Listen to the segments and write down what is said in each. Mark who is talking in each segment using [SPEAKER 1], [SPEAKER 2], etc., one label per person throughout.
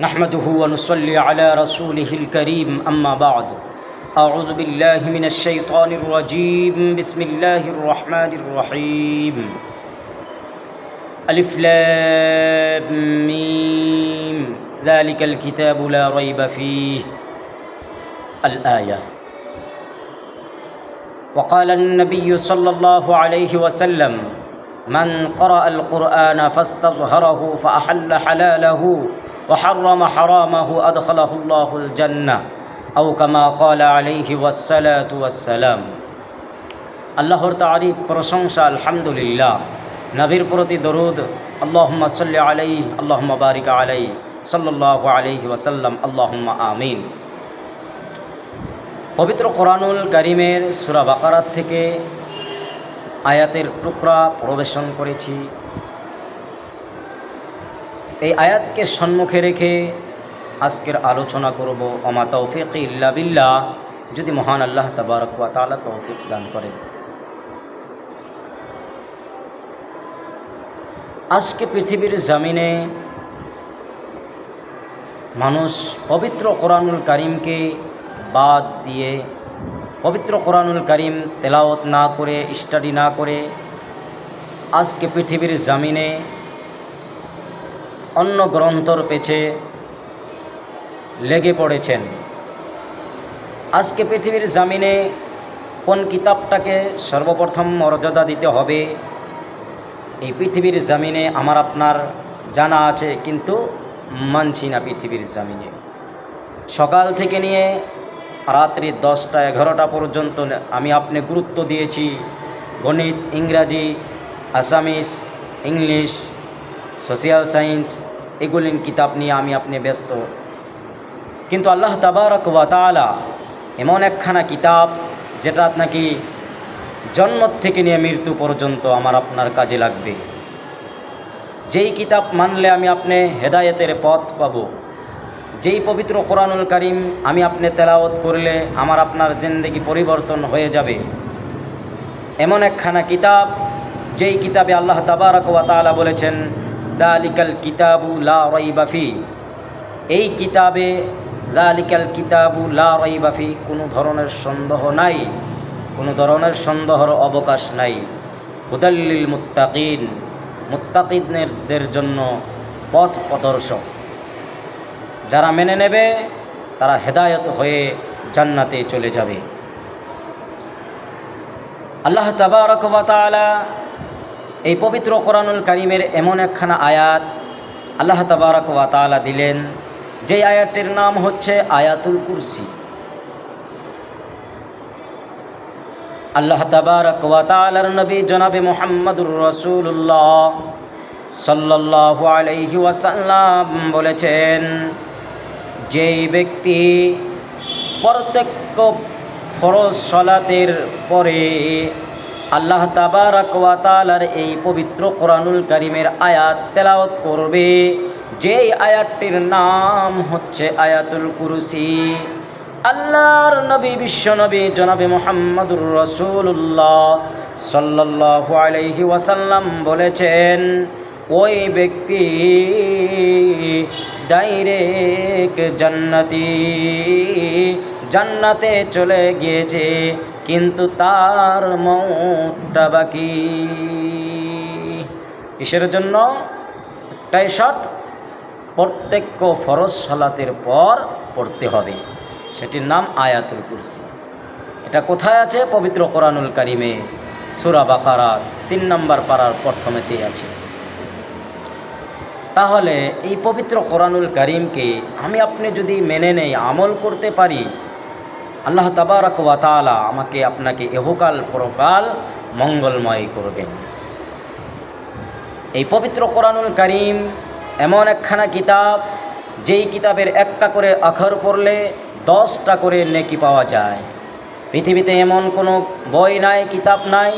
[SPEAKER 1] نحمده ونصلي على رسوله الكريم أما بعد. أعوذ بالله من الشيطان الرجيم. بسم الله الرحمن الرحيم. ألف لام ميم. ذلك الكتاب لا ريب فيه. الآية. وقال النبي صلى الله عليه وسلم من قرأ القرآن فاستظهره فأحل حلاله وحرم حرامه أدخله الله الجنة أو كما قال عليه والصلاة والسلام আল্লাহর তারিফ প্রশংসা আলহামদুলিল্লাহ নবীর প্রতি দরুদ আল্লাহুম্মা সাল্লি আলাই আল্লাহুম্মা বারিক আলাই সাল্লাল্লাহু আলাইহি ওয়াসাল্লাম আল্লাহুম্মা আমিন পবিত্র কোরআনুল করিমের সূরা বাকারাত থেকে আয়াতের টুকরা প্রবেশন করেছি এই আয়াতকে সম্মুখে রেখে আজকের আলোচনা করব অমা তৌফিক ইল্লা যদি মহান আল্লাহ তাবারক ওয়া তাআলা তৌফিক দান করেন। আজকে পৃথিবীর জামিনে মানুষ পবিত্র কোরআনুল কারিমকে বাদ দিয়ে পবিত্র কোরআনুল কারিম তেলাওত না করে, স্টাডি না করে আজকে পৃথিবীর জামিনে অন্য গ্রন্থর পেছে লেগে পড়েছেন। আজকে পৃথিবীর জামিনে কোন কিতাবটাকে সর্বপ্রথম মর্যাদা দিতে হবে, এই পৃথিবীর জামিনে আমার আপনার জানা আছে, কিন্তু মানছি না পৃথিবীর জামিনে। সকাল থেকে নিয়ে রাত্রি দশটা এগারোটা পর্যন্ত আমি আপনি গুরুত্ব দিয়েছি। গণিত, ইংরাজি, আসামিস, ইংলিশ সোশিয়াল সায়েন্স এগুলির কিতাব নিয়ে আমি আপনি ব্যস্ত। কিন্তু আল্লাহ তাবারক ওয়াতালা এমন একখানা কিতাব যেটা নাকি জন্ম থেকে নিয়ে মৃত্যু পর্যন্ত আমার আপনার কাজে লাগবে। যেই কিতাব মানলে আমি আপনি হেদায়েতের পথ পাব। যেই পবিত্র কোরআনুল করিম আমি আপনি তেলাওত করলে আমার আপনার জিন্দগি পরিবর্তন হয়ে যাবে। এমন একখানা কিতাব যেই কিতাবে আল্লাহ তাবারক ওয়াতালা বলেছেন দালিকাল কিতাবু লা এই কিতাবে দালিকাল কিতাবু লা কোনো ধরনের সন্দেহ নাই, কোনো ধরনের সন্দেহর অবকাশ নাই। হুদাল্লিল মুত্তাকিন, মুত্তাকিনদের জন্য পথ প্রদর্শক। যারা মেনে নেবে, তারা হেদায়ত হয়ে জান্নাতে চলে যাবে। আল্লাহ তাবারক এই পবিত্র কোরআনুল কারিমের এমন একখানা আয়াত আল্লাহ তাবারক ওয়া তাআলা দিলেন, যেই আয়াতটির নাম হচ্ছে আয়াতুল কুরসি। আল্লাহ তাবারক ওয়া তাআলার নবী জনাবে মুহাম্মদুর রসুল্লাহ সাল্লাল্লাহু আলাইহি ওয়াসাল্লাম বলেছেন, যেই ব্যক্তি প্রত্যেক ফরজ সলাতের পরে আল্লাহ তাবারক ওয়া তাআলার এই পবিত্র কোরআনুল করিমের আয়াত তেলাওয়াত করবে। যেই আয়াতটির নাম হচ্ছে আয়াতুল কুরসি। আল্লাহর নবী, বিশ্ব নবী জনাবে মোহাম্মদুর রসুল্লাহ সাল্লাল্লাহু আলাইহি ওয়াসাল্লাম বলেছেন, ওই ব্যক্তি ডাইরেক্ট জান্নাতি। জান্নাতে চলে গিয়েছে, কিন্তু তার মৌটা বাকি। কিসের জন্য? একটাই শর্ত প্রত্যেক ফরজ সালাতের পর পড়তে হবে। সেটির নাম আয়াতুল কুরসি। এটা কোথায় আছে? পবিত্র কোরআনুল কারিমে। সুরা বাকারার তিন নম্বর পাড়ার প্রথমেতেই আছে। তাহলে এই পবিত্র কোরআনুল করিমকে আমি আপনি যদি মেনে নেই, আমল করতে পারি আল্লাহ তাবারক ওয়া তাআলা আমাকে আপনাকে এহকাল পরকাল মঙ্গলময় করবেন। এই পবিত্র কোরআনুল করিম এমন একখানা কিতাব, যেই কিতাবের একটা করে আখর পড়লে দশটা করে নেকি পাওয়া যায়। পৃথিবীতে এমন কোনো বই নাই, কিতাব নাই,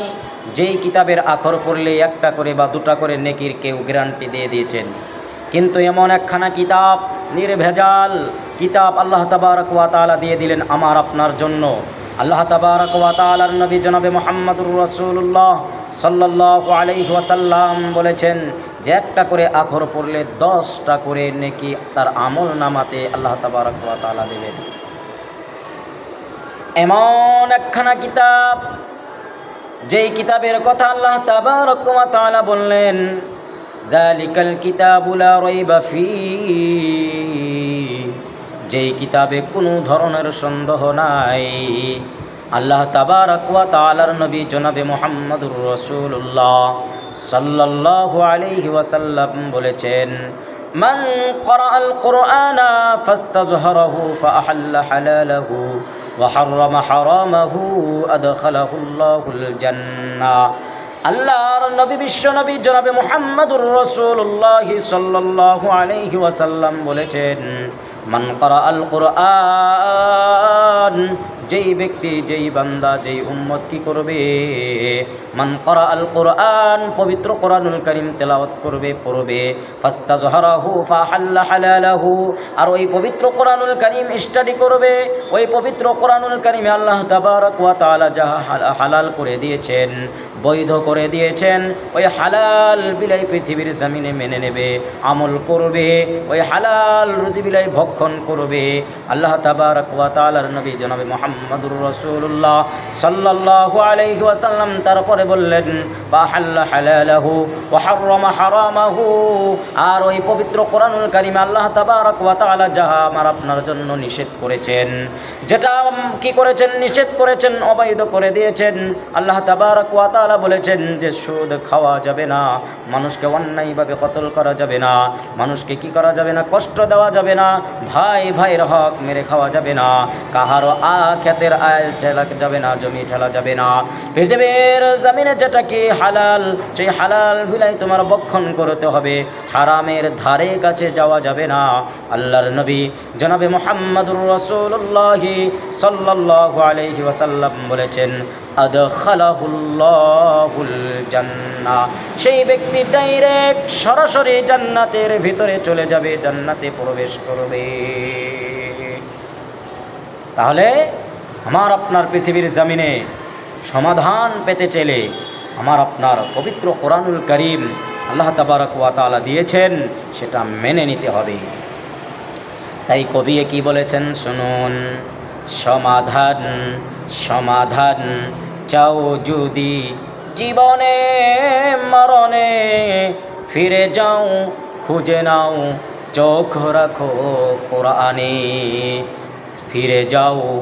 [SPEAKER 1] যেই কিতাবের আখর পড়লে একটা করে বা দুটা করে নেকির কেউ গ্যারান্টি দিয়ে দিয়েছেন। কিন্তু এমন একখানা কিতাব নির্ভেজাল কিতাব আল্লাহ তাবারক ওয়া তাআলা দিয়ে দিলেন আমার, আপনার জন্য। আল্লাহ তাবারক ওয়া তাআলার নবী জনাবে মুহাম্মদুর রসুল্লাহ সাল্লাল্লাহু আলাইহি ওয়াসাল্লাম বলেছেন, যে একটা করে আখর পড়লে দশটা করে নেকি তার আমল নামাতে আল্লাহ তাবারক ওয়া তাআলা দেবেন। এমন একখানা কিতাব, যেই কিতাবের কথা আল্লাহ তাবারক ওয়া বললেন যালিকাল কিতাবু লা রাইবা ফী যেই কিতাবে কোনো ধরনের সন্দেহ নাই আল্লাহ তাবারক ওয়া তাআলার নবী জনাবে মুহাম্মদুর রাসূলুল্লাহ সাল্লাল্লাহু আলাইহি ওয়াসাল্লাম বলেছেন من قرأ القرآن فاستظهره فأحل حلاله وحرم حرامه أدخله الله الجنة আল্লাহর নবী, বিশ্ব নবী জনাবে মোহাম্মদুর রসুল্লাহ সাল্লাহ আলহি ওয়াসাল্লাম বলেছেন, মান করা আল কোরআন যেই ব্যক্তি, যেই বান্দা, যেই উম্মত কি করবে? মান করা আল কোরআন, পবিত্র কোরআনুল করিম তেলাওয়াত করবে, পড়বে। ফাস্তা জহরাহু ফাহাল্লা হালালাহু, আর ওই পবিত্র কোরআনুল করিম স্টাডি করবে। ওই পবিত্র কোরআনুল করিমে আল্লাহ তাবারক ওয়া তাআলা হালা- হালাল করে দিয়েছেন, বৈধ করে দিয়েছেন, ওই হালাল বিলাই পৃথিবীর জমিনে মেনে নেবে, আমল করবে। ওই হালাল রুজি বিলাই ভক্ষণ করবে। আল্লাহ তাবারক ওয়া তাআলার নবী জনাবে মুহাম্মদুর রাসূলুল্লাহ সাল্লাল্লাহু আলাইহি ওয়াসাল্লাম তারপরে বললেন, বাহাল্লা হালালাহু ওয়া হাররামা হারামাহু। আর ওই পবিত্র কোরআনুল কারিমে আল্লাহ তাবারক ওয়া তাআলা যাহা আমার আপনার জন্য নিষেধ করেছেন, যেটা কি করেছেন? নিষেধ করেছেন, অবৈধ করে দিয়েছেন। আল্লাহ তাবারক ওয়া তাআলা বলেছেন যে, সুদ খাওয়া যাবে না, মানুষকে অন্যায়ভাবে কতল করা যাবে না, মানুষকে কি করা যাবে না? কষ্ট দেওয়া যাবে না, ভাই ভাইয়ের হক মেরে খাওয়া যাবে না, কাহারও আ খ্যাতের আয় ঠেলা যাবে না, জমি ঠেলা যাবে না। পৃথিবীর জমিনে যেটা কি হালাল, সেই হালাল বিলাই তোমার বক্ষণ করতে হবে। হারামের ধারে কাছে যাওয়া যাবে না। আল্লাহর নবী জনাবে মোহাম্মদুর রসুল্লাহি সাল্লাল্লাহু আলাইহি ওয়াসাল্লাম বলেছেন সেই ব্যক্তি ডাইরেক্ট সরাসরি জান্নাতের ভিতরে চলে যাবে, জান্নাতে প্রবেশ করবে। তাহলে আমার আপনার পৃথিবীর জামিনে সমাধান পেতে চেলে আমার আপনার পবিত্র কোরআনুল করিম আল্লাহ তাবারক ওয়া তাআলা দিয়েছেন, সেটা মেনে নিতে হবে। তাই কবি কি বলেছেন? শুনুন। সমাধান সমাধান চাও যদি জীবনে, মরণে ফিরে যাও, খুঁজে নাও, চোখ রাখো কোরআনে। ফিরে যাও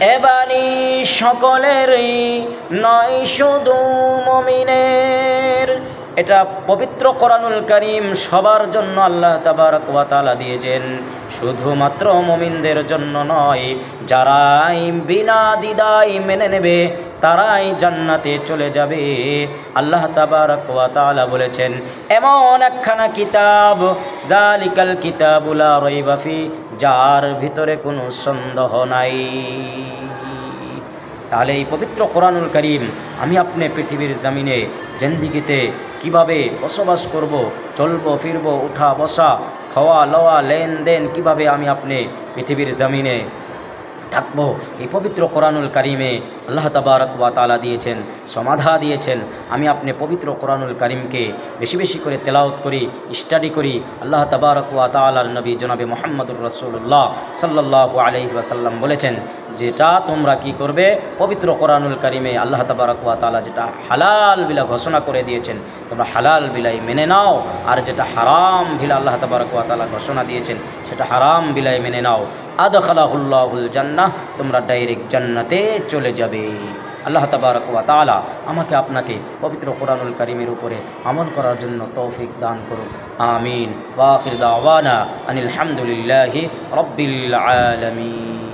[SPEAKER 1] এবানি সকলেরই নয় শুধু মমিনের। এটা পবিত্র কোরআনুল করিম সবার জন্য আল্লাহ তাবারক ওয়া তাআলা দিয়েছেন। শুধুমাত্র মমিনদের জন্য নয়, যারাই বিনা দ্বিধায় মেনে নেবে, তারাই জান্নাতে চলে যাবে। আল্লাহ তাবারক ওয়া তাআলা বলেছেন, এমন একখানা কিতাব দালিকাল কিতাবুলা রইবাফি যার ভিতরে কোনো সন্দেহ নাই। তাহলে এই পবিত্র কোরআনুল করিম আমি আপনি পৃথিবীর জামিনে জেন্দিগিতে কীভাবে বসবাস করব, চলব, ফিরব, উঠা, বসা, খাওয়া, লওয়া, লেনদেন, কীভাবে আমি আপনি পৃথিবীর জমিনে থাকব। এই পবিত্র কোরআনুল কারিমে আল্লাহ তাবারক ওয়া তাআলা দিয়েছেন, সমাধা দিয়েছেন। আমি আপনি পবিত্র কোরআনুল কারিমকে বেশি বেশি করে তেলাওত করি, স্টাডি করি। আল্লাহ তাবারক ওয়া তাআলার নবী জনাবে মোহাম্মদুর রসুল্লাহ সাল্লাল্লাহু আলাইহি ওয়াসাল্লাম বলেছেন, যেটা তোমরা কি করবে? পবিত্র কোরআনুল কারিমে আল্লাহ তাবারক ওয়া তাআলা যেটা হালাল বিলা ঘোষণা করে দিয়েছেন, তোমরা হালাল বিলাই মেনে নাও। আর যেটা হারাম বিলা আল্লাহ তাবারক ওয়া তাআলা ঘোষণা দিয়েছেন, সেটা হারাম বিলাই মেনে নাও। আদখালাহুল্লাহুল জান্নাহ, তোমরা ডাইরেক্ট জান্নাতে চলে যাবে। আল্লাহ তাবারক তালা আমাকে আপনাকে পবিত্র কোরআনুল করিমের উপরে আমল করার জন্য তৌফিক দান করুন আমিন। ওয়াখির দাওয়ানা আনিল হামদুলিল্লাহি রাব্বিল আলামিন।